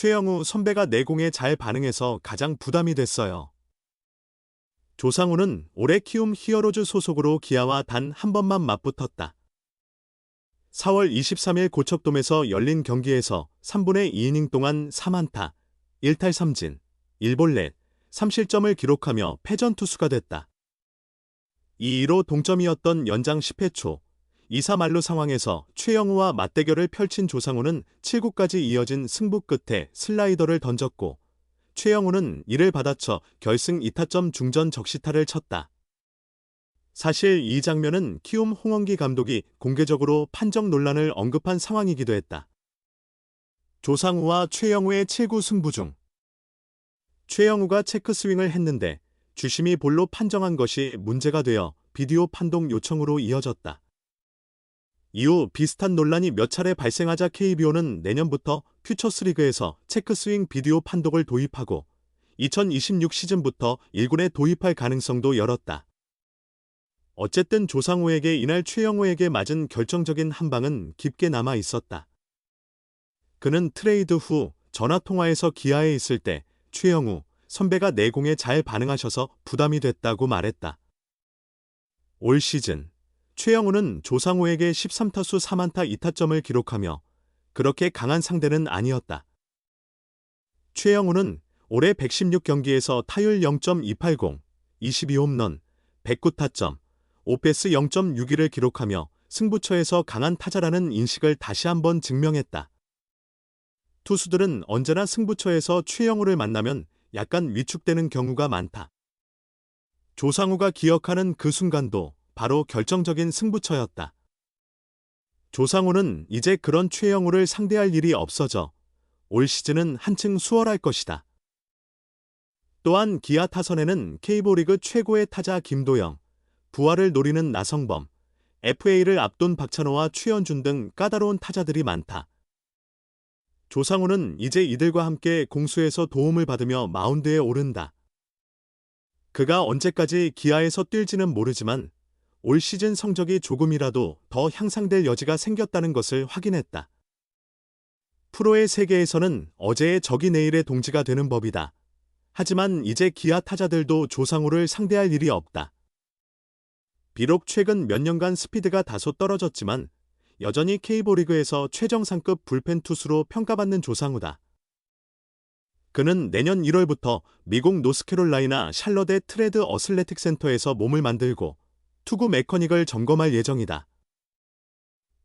최영우 선배가 내공에 잘 반응해서 가장 부담이 됐어요. 조상우는 올해 키움 히어로즈 소속으로 기아와 단 한 번만 맞붙었다. 4월 23일 고척돔에서 열린 경기에서 3분의 2이닝 동안 3안타, 1탈 3진, 1볼넷, 3실점을 기록하며 패전 투수가 됐다. 2-2로 동점이었던 연장 10회 초 2사 만루 상황에서 최영우와 맞대결을 펼친 조상우는 7구까지 이어진 승부 끝에 슬라이더를 던졌고 최영우는 이를 받아쳐 결승 2타점 중전 적시타를 쳤다. 사실 이 장면은 키움 홍원기 감독이 공개적으로 판정 논란을 언급한 상황이기도 했다. 조상우와 최영우의 7구 승부 중 최영우가 체크 스윙을 했는데 주심이 볼로 판정한 것이 문제가 되어 비디오 판독 요청으로 이어졌다. 이후 비슷한 논란이 몇 차례 발생하자 KBO는 내년부터 퓨처스리그에서 체크스윙 비디오 판독을 도입하고 2026 시즌부터 1군에 도입할 가능성도 열었다. 어쨌든 조상우에게 이날 최영우에게 맞은 결정적인 한 방은 깊게 남아 있었다. 그는 트레이드 후 전화통화에서 기아에 있을 때 최영우 선배가 내공에 잘 반응하셔서 부담이 됐다고 말했다. 올 시즌 최영우는 조상우에게 13타수 3안타 2타점을 기록하며 그렇게 강한 상대는 아니었다. 최영우는 올해 116경기에서 타율 0.280, 22홈런, 109타점, 오페스 0.61을 기록하며 승부처에서 강한 타자라는 인식을 다시 한번 증명했다. 투수들은 언제나 승부처에서 최영우를 만나면 약간 위축되는 경우가 많다. 조상우가 기억하는 그 순간도 바로 결정적인 승부처였다. 조상우는 이제 그런 최영우를 상대할 일이 없어져 올 시즌은 한층 수월할 것이다. 또한 기아 타선에는 K보리그 최고의 타자 김도영, 부활을 노리는 나성범, FA를 앞둔 박찬호와 최현준 등 까다로운 타자들이 많다. 조상우는 이제 이들과 함께 공수에서 도움을 받으며 마운드에 오른다. 그가 언제까지 기아에서 뛸지는 모르지만 올 시즌 성적이 조금이라도 더 향상될 여지가 생겼다는 것을 확인했다. 프로의 세계에서는 어제의 적이 내일의 동지가 되는 법이다. 하지만 이제 기아 타자들도 조상우를 상대할 일이 없다. 비록 최근 몇 년간 스피드가 다소 떨어졌지만 여전히 K보리그에서 최정상급 불펜 투수로 평가받는 조상우다. 그는 내년 1월부터 미국 노스캐롤라이나 샬럿의 트레드 어슬레틱 센터에서 몸을 만들고 투구 메커닉을 점검할 예정이다.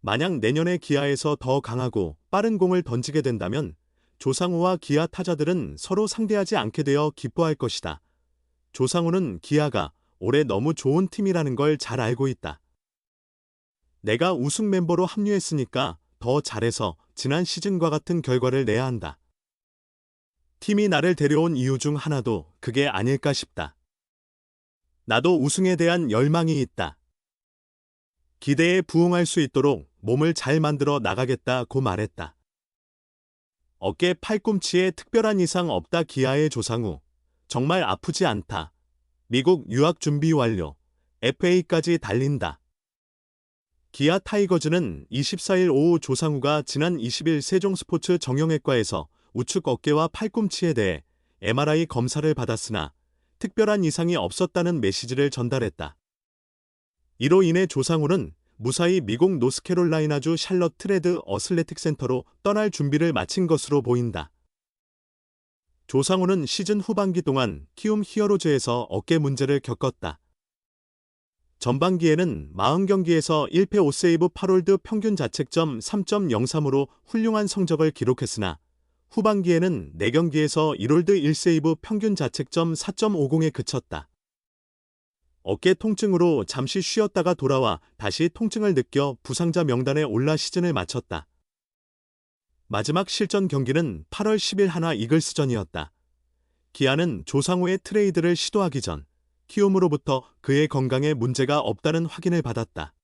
만약 내년에 기아에서 더 강하고 빠른 공을 던지게 된다면 조상우와 기아 타자들은 서로 상대하지 않게 되어 기뻐할 것이다. 조상우는 기아가 올해 너무 좋은 팀이라는 걸 잘 알고 있다. 내가 우승 멤버로 합류했으니까 더 잘해서 지난 시즌과 같은 결과를 내야 한다. 팀이 나를 데려온 이유 중 하나도 그게 아닐까 싶다. 나도 우승에 대한 열망이 있다. 기대에 부응할 수 있도록 몸을 잘 만들어 나가겠다고 말했다. 어깨 팔꿈치에 특별한 이상 없다 기아의 조상우. 정말 아프지 않다. 미국 유학 준비 완료. FA까지 달린다. 기아 타이거즈는 24일 오후 조상우가 지난 20일 세종스포츠 정형외과에서 우측 어깨와 팔꿈치에 대해 MRI 검사를 받았으나 특별한 이상이 없었다는 메시지를 전달했다. 이로 인해 조상우는 무사히 미국 노스캐롤라이나주 샬럿 트레드 어슬레틱 센터로 떠날 준비를 마친 것으로 보인다. 조상우는 시즌 후반기 동안 키움 히어로즈에서 어깨 문제를 겪었다. 전반기에는 40경기에서 1패 5세이브 8홀드 평균 자책점 3.03으로 훌륭한 성적을 기록했으나 후반기에는 4경기에서 1홀드 1세이브 평균 자책점 4.50에 그쳤다. 어깨 통증으로 잠시 쉬었다가 돌아와 다시 통증을 느껴 부상자 명단에 올라 시즌을 마쳤다. 마지막 실전 경기는 8월 10일 하나 이글스전이었다. 기아는 조상우의 트레이드를 시도하기 전 키움으로부터 그의 건강에 문제가 없다는 확인을 받았다.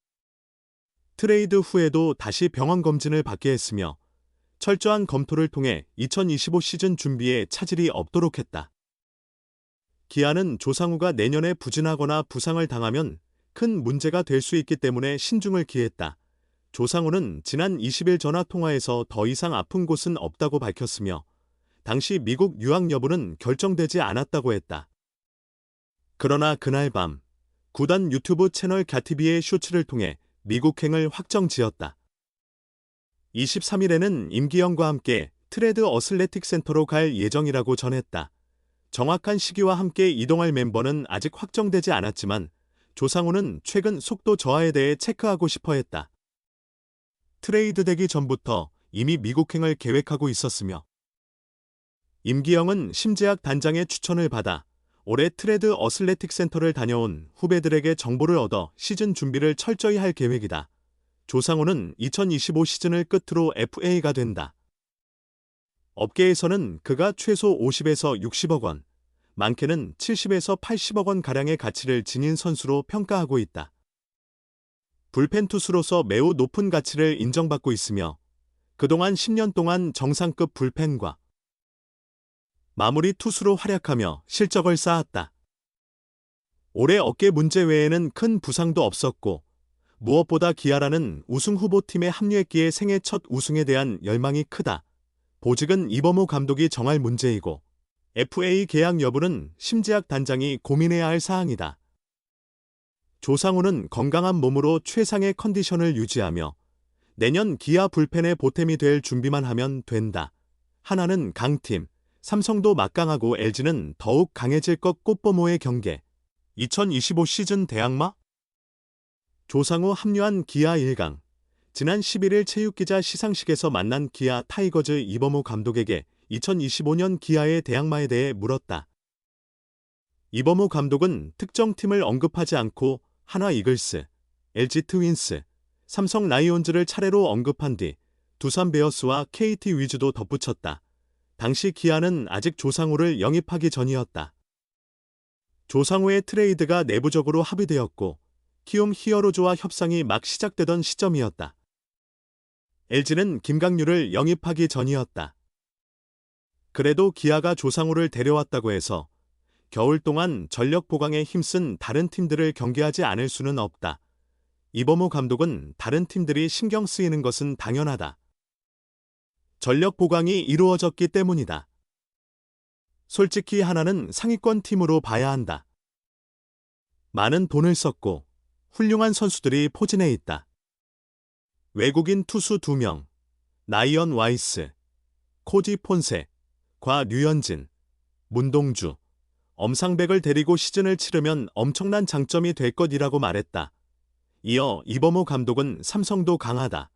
트레이드 후에도 다시 병원 검진을 받게 했으며 철저한 검토를 통해 2025 시즌 준비에 차질이 없도록 했다. 기아는 조상우가 내년에 부진하거나 부상을 당하면 큰 문제가 될 수 있기 때문에 신중을 기했다. 조상우는 지난 20일 전화 통화에서 더 이상 아픈 곳은 없다고 밝혔으며 당시 미국 유학 여부는 결정되지 않았다고 했다. 그러나 그날 밤 구단 유튜브 채널 갸티비의 쇼츠를 통해 미국행을 확정 지었다. 23일에는 임기영과 함께 트레드 어슬레틱 센터로 갈 예정이라고 전했다. 정확한 시기와 함께 이동할 멤버는 아직 확정되지 않았지만 조상우는 최근 속도 저하에 대해 체크하고 싶어 했다. 트레이드 되기 전부터 이미 미국행을 계획하고 있었으며 임기영은 심재학 단장의 추천을 받아 올해 트레드 어슬레틱 센터를 다녀온 후배들에게 정보를 얻어 시즌 준비를 철저히 할 계획이다. 조상우는 2025 시즌을 끝으로 FA가 된다. 업계에서는 그가 최소 50에서 60억 원, 많게는 70에서 80억 원 가량의 가치를 지닌 선수로 평가하고 있다. 불펜 투수로서 매우 높은 가치를 인정받고 있으며 그동안 10년 동안 정상급 불펜과 마무리 투수로 활약하며 실적을 쌓았다. 올해 어깨 문제 외에는 큰 부상도 없었고 무엇보다 기아라는 우승 후보팀에 합류했기에 생애 첫 우승에 대한 열망이 크다. 보직은 이범호 감독이 정할 문제이고 FA 계약 여부는 심재학 단장이 고민해야 할 사항이다. 조상우는 건강한 몸으로 최상의 컨디션을 유지하며 내년 기아 불펜의 보탬이 될 준비만 하면 된다. 하나는 강팀, 삼성도 막강하고 LG는 더욱 강해질 것 꽃보모의 경계. 2025 시즌 대항마? 조상우 합류한 기아 1강. 지난 11일 체육기자 시상식에서 만난 기아 타이거즈 이범우 감독에게 2025년 기아의 대항마에 대해 물었다. 이범우 감독은 특정 팀을 언급하지 않고 하나 이글스, LG 트윈스, 삼성 라이온즈를 차례로 언급한 뒤 두산 베어스와 KT 위즈도 덧붙였다. 당시 기아는 아직 조상우를 영입하기 전이었다. 조상우의 트레이드가 내부적으로 합의되었고 키움 히어로즈와 협상이 막 시작되던 시점이었다. LG는 김강률을 영입하기 전이었다. 그래도 기아가 조상우를 데려왔다고 해서 겨울 동안 전력 보강에 힘쓴 다른 팀들을 경계하지 않을 수는 없다. 이범호 감독은 다른 팀들이 신경 쓰이는 것은 당연하다. 전력 보강이 이루어졌기 때문이다. 솔직히 하나는 상위권 팀으로 봐야 한다. 많은 돈을 썼고 훌륭한 선수들이 포진해 있다. 외국인 투수 2명, 나이언 와이스, 코지 폰세, 과 류현진, 문동주, 엄상백을 데리고 시즌을 치르면 엄청난 장점이 될 것이라고 말했다. 이어 이범호 감독은 삼성도 강하다.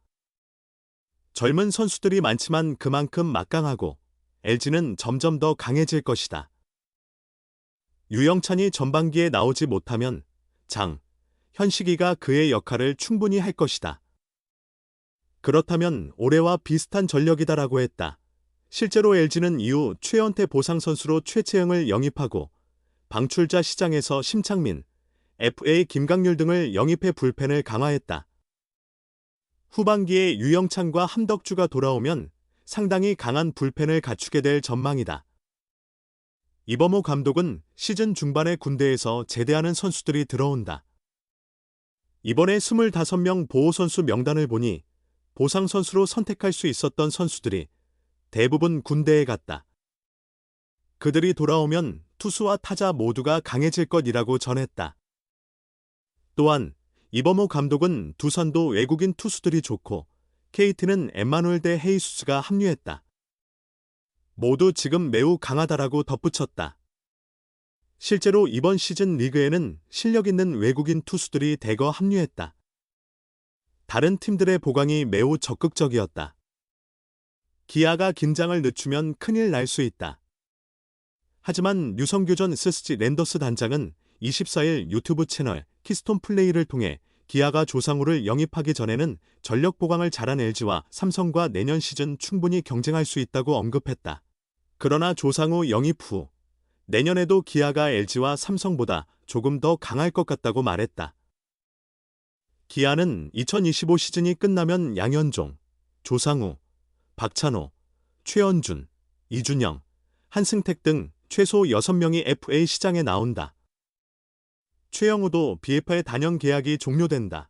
젊은 선수들이 많지만 그만큼 막강하고 LG는 점점 더 강해질 것이다. 유영찬이 전반기에 나오지 못하면 장, 현식이가 그의 역할을 충분히 할 것이다. 그렇다면 올해와 비슷한 전력이다라고 했다. 실제로 LG는 이후 최연태 보상 선수로 최채영을 영입하고 방출자 시장에서 심창민, FA 김강률 등을 영입해 불펜을 강화했다. 후반기에 유영찬과 함덕주가 돌아오면 상당히 강한 불펜을 갖추게 될 전망이다. 이범호 감독은 시즌 중반에 군대에서 제대하는 선수들이 들어온다. 이번에 25명 보호선수 명단을 보니 보상선수로 선택할 수 있었던 선수들이 대부분 군대에 갔다. 그들이 돌아오면 투수와 타자 모두가 강해질 것이라고 전했다. 또한 이범호 감독은 두산도 외국인 투수들이 좋고 KT는 엠마누엘 대 헤이수스가 합류했다. 모두 지금 매우 강하다라고 덧붙였다. 실제로 이번 시즌 리그에는 실력 있는 외국인 투수들이 대거 합류했다. 다른 팀들의 보강이 매우 적극적이었다. 기아가 긴장을 늦추면 큰일 날 수 있다. 하지만 유성규 전 스스지 랜더스 단장은 24일 유튜브 채널 키스톤 플레이를 통해 기아가 조상우를 영입하기 전에는 전력 보강을 잘한 LG와 삼성과 내년 시즌 충분히 경쟁할 수 있다고 언급했다. 그러나 조상우 영입 후 내년에도 기아가 LG와 삼성보다 조금 더 강할 것 같다고 말했다. 기아는 2025 시즌이 끝나면 양현종, 조상우, 박찬호, 최원준, 이준영, 한승택 등 최소 6명이 FA 시장에 나온다. 최영우도 BF의 단연 계약이 종료된다.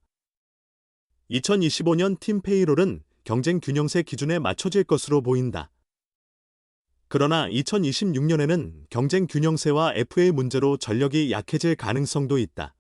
2025년 팀 페이롤은 경쟁 균형세 기준에 맞춰질 것으로 보인다. 그러나 2026년에는 경쟁 균형세와 FA 문제로 전력이 약해질 가능성도 있다.